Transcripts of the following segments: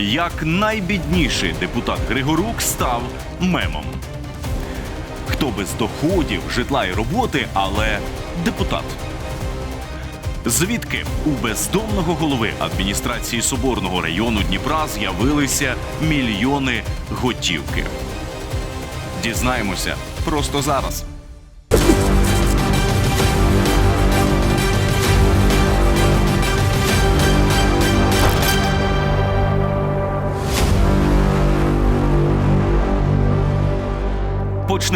як найбідніший депутат Григорук став мемом. Хто без доходів, житла і роботи, але депутат. Звідки у бездомного голови адміністрації Соборного району Дніпра з'явилися мільйони готівки? Дізнаємося просто зараз.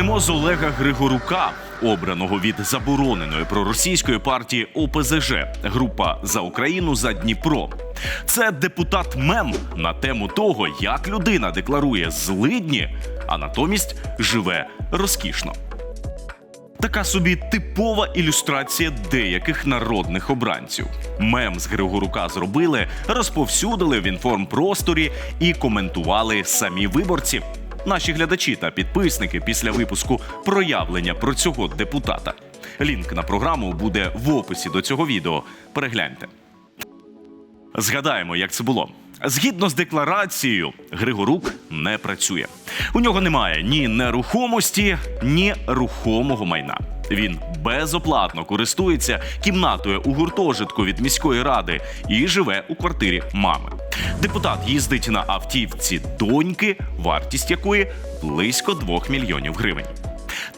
Почнемо з Олега Григорука, обраного від забороненої проросійської партії ОПЗЖ Група за Україну за Дніпро. Це депутат мем на тему того, як людина декларує злидні, а натомість живе розкішно. Така собі типова ілюстрація деяких народних обранців. Мем з Григорука зробили, розповсюдили в інформпросторі і коментували самі виборці. Наші глядачі та підписники після випуску проявлення про цього депутата. Лінк на програму буде в описі до цього відео. Перегляньте. Згадаємо, як це було. Згідно з декларацією, Григорук не працює. У нього немає ні нерухомості, ні рухомого майна. Він безоплатно користується кімнатою у гуртожитку від міської ради і живе у квартирі мами. Депутат їздить на автівці доньки, вартість якої близько 2 мільйонів гривень.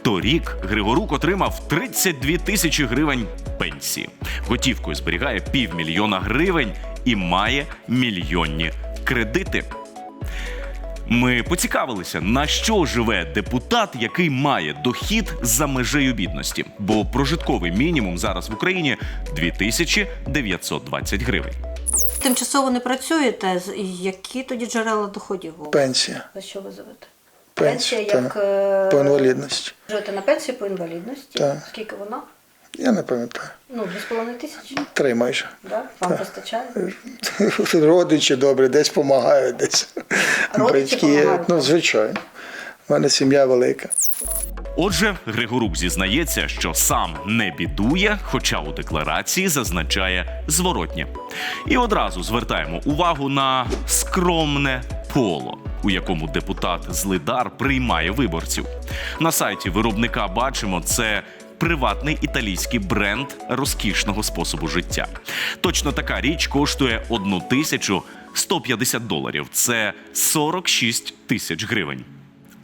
Торік Григорук отримав 32 тисячі гривень пенсії. Готівкою зберігає півмільйона гривень і має мільйонні кредити. Ми поцікавилися, на що живе депутат, який має дохід за межею бідності, бо прожитковий мінімум зараз в Україні 2920 гривень. Тимчасово не працюєте. З- Які тоді джерела доходів? Пенсія. За що ви живете? Пенсія, Пенсія як е, По інвалідності. живете на пенсії по інвалідності. Так. Скільки вона? Я не пам'ятаю. Ну, 2,5 тисячі. Три майже. Да? Вам вистачає? Родичі добре, десь допомагають, десь. Родичі помагають? Ну, звичайно. У мене сім'я велика. Отже, Григорук зізнається, що сам не бідує, хоча у декларації зазначає зворотнє. І одразу звертаємо увагу на скромне поло, у якому депутат Злидар приймає виборців. На сайті виробника бачимо це. Приватний італійський бренд розкішного способу життя. Точно така річ коштує 1150 доларів. Це 46 тисяч гривень.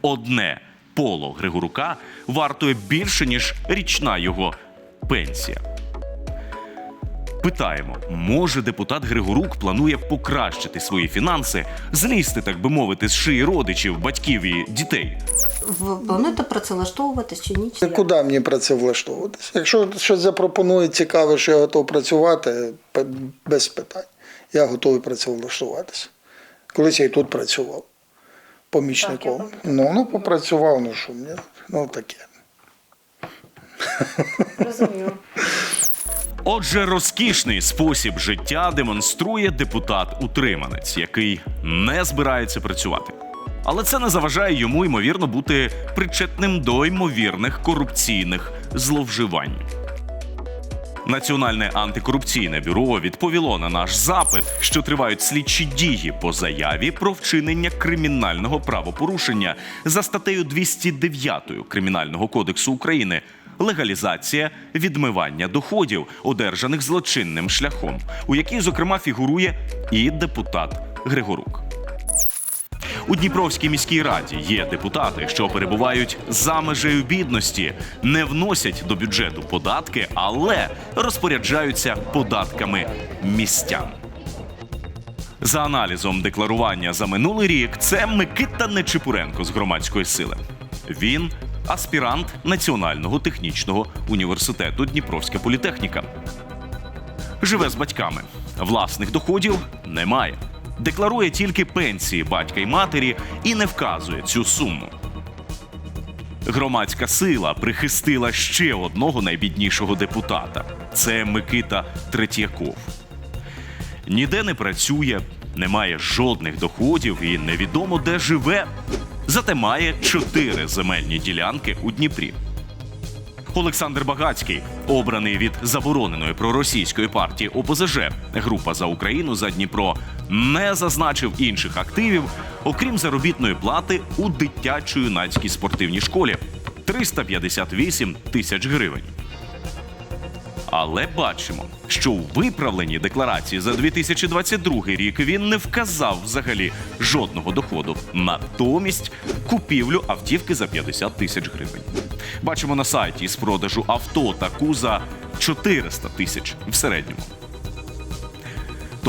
Одне поло Григорука вартує більше, ніж річна його пенсія. Питаємо, може депутат Григорук планує покращити свої фінанси, злізти, так би мовити, з шиї родичів, батьків і дітей. Ви плануєте працевлаштовуватись чи ні? Чи як? Куди мені працевлаштовуватися? Якщо щось запропонують цікаве, що я готовий працювати, без питань. Я готовий працевлаштуватися. Колись я і тут працював помічником. Так, ну, ну, попрацював, ну що мені, ну таке. Розумію. Отже, розкішний спосіб життя демонструє депутат-утриманець, який не збирається працювати. Але це не заважає йому ймовірно бути причетним до ймовірних корупційних зловживань. Національне антикорупційне бюро відповіло на наш запит, що тривають слідчі дії по заяві про вчинення кримінального правопорушення за статтею 209 Кримінального кодексу України легалізація відмивання доходів, одержаних злочинним шляхом, у якій, зокрема, фігурує і депутат Григорук. У Дніпровській міській раді є депутати, що перебувають за межею бідності, не вносять до бюджету податки, але розпоряджаються податками містян. За аналізом декларування за минулий рік, це Микита Нечипуренко з громадської сили. Він аспірант Національного технічного університету Дніпровська політехніка. Живе з батьками. Власних доходів немає. Декларує тільки пенсії батька й матері і не вказує цю суму. Громадська сила прихистила ще одного найбіднішого депутата. Це Микита Третьяков. Ніде не працює, не має жодних доходів і невідомо де живе. Зате має чотири земельні ділянки у Дніпрі. Олександр Багацький, обраний від забороненої проросійської партії ОПЗЖ, група за Україну за Дніпро, не зазначив інших активів, окрім заробітної плати у дитячо-юнацькій спортивній школі 358 тисяч гривень. Але бачимо, що у виправленій декларації за 2022 рік він не вказав взагалі жодного доходу. Натомість купівлю автівки за 50 тисяч гривень. Бачимо на сайті з продажу авто таку за 400 тисяч в середньому.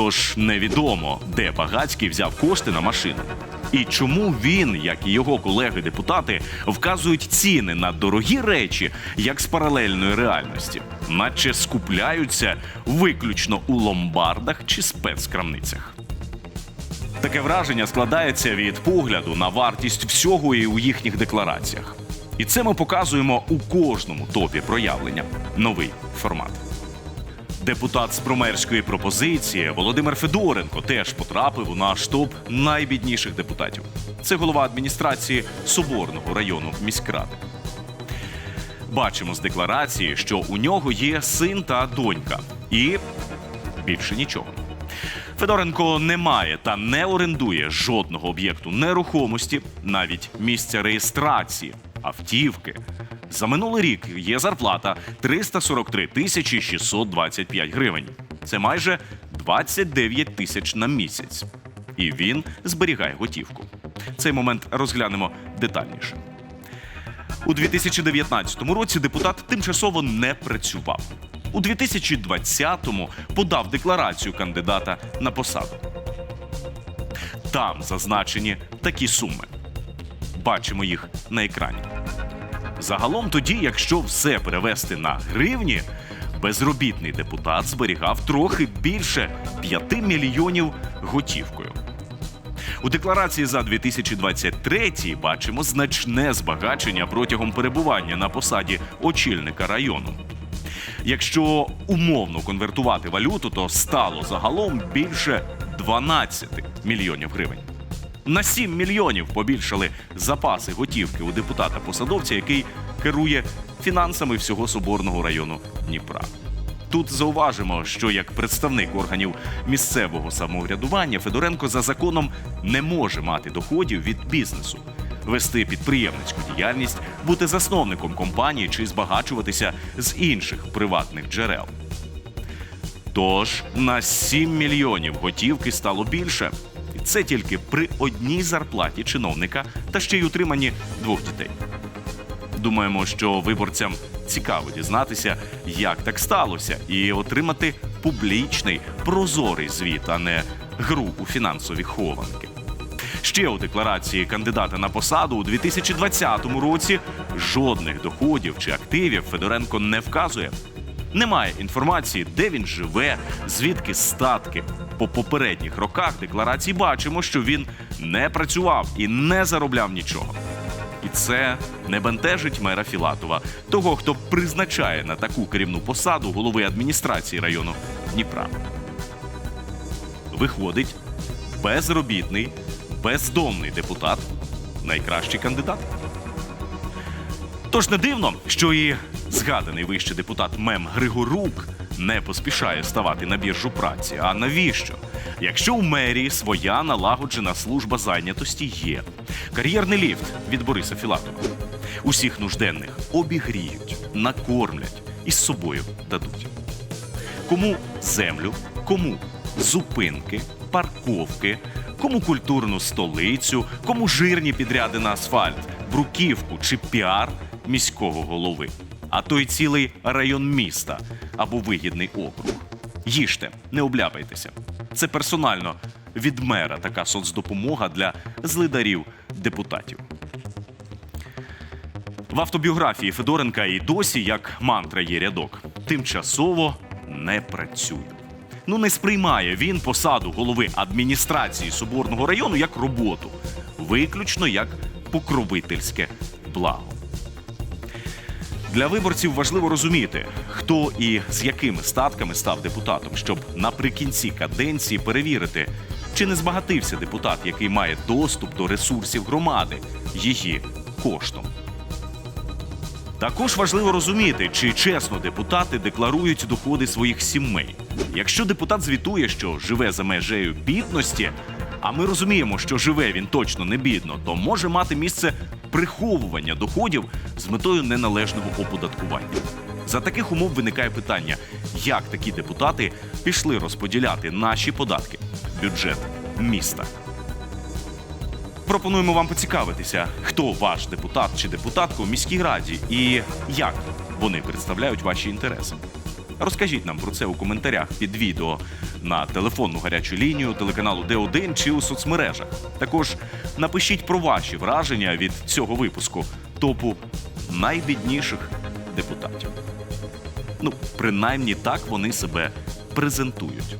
Тож невідомо, де Багацький взяв кошти на машину. І чому він, як і його колеги-депутати, вказують ціни на дорогі речі як з паралельної реальності, наче скупляються виключно у ломбардах чи спецкрамницях. Таке враження складається від погляду на вартість всього і у їхніх деклараціях. І це ми показуємо у кожному топі проявлення. Новий формат. Депутат з промерської пропозиції Володимир Федоренко теж потрапив у наш топ найбідніших депутатів. Це голова адміністрації Соборного району міськради. Бачимо з декларації, що у нього є син та донька, і більше нічого. Федоренко не має та не орендує жодного об'єкту нерухомості, навіть місця реєстрації, автівки. За минулий рік є зарплата 343 тисячі 625 гривень. Це майже 29 тисяч на місяць. І він зберігає готівку. Цей момент розглянемо детальніше. У 2019 році депутат тимчасово не працював. У 2020-му подав декларацію кандидата на посаду. Там зазначені такі суми. Бачимо їх на екрані. Загалом тоді, якщо все перевести на гривні, безробітний депутат зберігав трохи більше 5 мільйонів готівкою. У декларації за 2023 бачимо значне збагачення протягом перебування на посаді очільника району. Якщо умовно конвертувати валюту, то стало загалом більше 12 мільйонів гривень. На 7 мільйонів побільшали запаси готівки у депутата-посадовця, який керує фінансами всього Соборного району Дніпра. Тут зауважимо, що як представник органів місцевого самоврядування Федоренко за законом не може мати доходів від бізнесу, вести підприємницьку діяльність, бути засновником компанії чи збагачуватися з інших приватних джерел. Тож на 7 мільйонів готівки стало більше. І це тільки при одній зарплаті чиновника та ще й утриманні двох дітей. Думаємо, що виборцям цікаво дізнатися, як так сталося, і отримати публічний прозорий звіт, а не гру у фінансові хованки. Ще у декларації кандидата на посаду у 2020 році жодних доходів чи активів Федоренко не вказує. Немає інформації, де він живе, звідки статки. По попередніх роках декларації бачимо, що він не працював і не заробляв нічого. І це не бентежить мера Філатова, того, хто призначає на таку керівну посаду голови адміністрації району Дніпра. Виходить, безробітний, бездомний депутат найкращий кандидат. Тож не дивно, що і згаданий вище депутат Мем Григорук не поспішає ставати на біржу праці. А навіщо? Якщо у мерії своя налагоджена служба зайнятості є, кар'єрний ліфт від Бориса Філатова. Усіх нужденних обігріють, накормлять і з собою дадуть. Кому землю, кому зупинки, парковки, кому культурну столицю, кому жирні підряди на асфальт, бруківку чи піар міського голови, а то й цілий район міста або вигідний округ. Їжте, не обляпайтеся. Це персонально від мера така соцдопомога для злидарів депутатів. В автобіографії Федоренка і досі, як мантра є рядок, тимчасово не працює. Ну не сприймає він посаду голови адміністрації Соборного району як роботу, виключно як покровительське благо. Для виборців важливо розуміти, хто і з якими статками став депутатом, щоб наприкінці каденції перевірити, чи не збагатився депутат, який має доступ до ресурсів громади, її коштом. Також важливо розуміти, чи чесно депутати декларують доходи своїх сімей. Якщо депутат звітує, що живе за межею бідності, а ми розуміємо, що живе він точно не бідно, то може мати місце приховування доходів з метою неналежного оподаткування. За таких умов виникає питання, як такі депутати пішли розподіляти наші податки, бюджет міста. Пропонуємо вам поцікавитися, хто ваш депутат чи депутатка у міській раді і як вони представляють ваші інтереси. Розкажіть нам про це у коментарях під відео на телефонну гарячу лінію телеканалу Д1 чи у соцмережах. Також напишіть про ваші враження від цього випуску топу найбідніших депутатів. Ну, принаймні так вони себе презентують.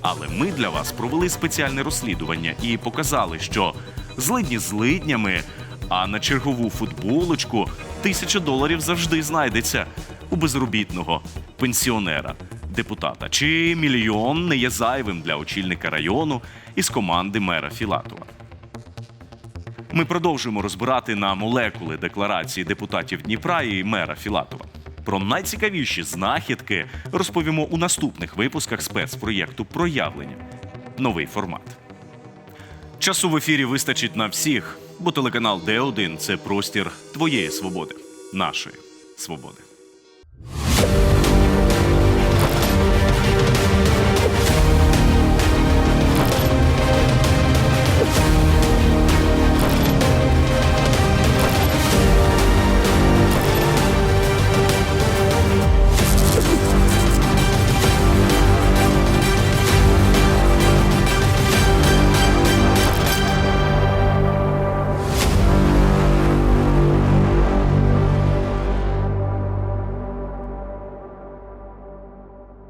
Але ми для вас провели спеціальне розслідування і показали, що злидні злиднями, а на чергову футболочку тисяча доларів завжди знайдеться у безробітного пенсіонера, депутата. Чи мільйон не є зайвим для очільника району із команди мера Філатова. Ми продовжуємо розбирати на молекули декларації депутатів Дніпра і мера Філатова. Про найцікавіші знахідки розповімо у наступних випусках спецпроєкту Проявлення. Новий формат. Часу в ефірі вистачить на всіх, бо телеканал Д1 це простір твоєї свободи, нашої свободи.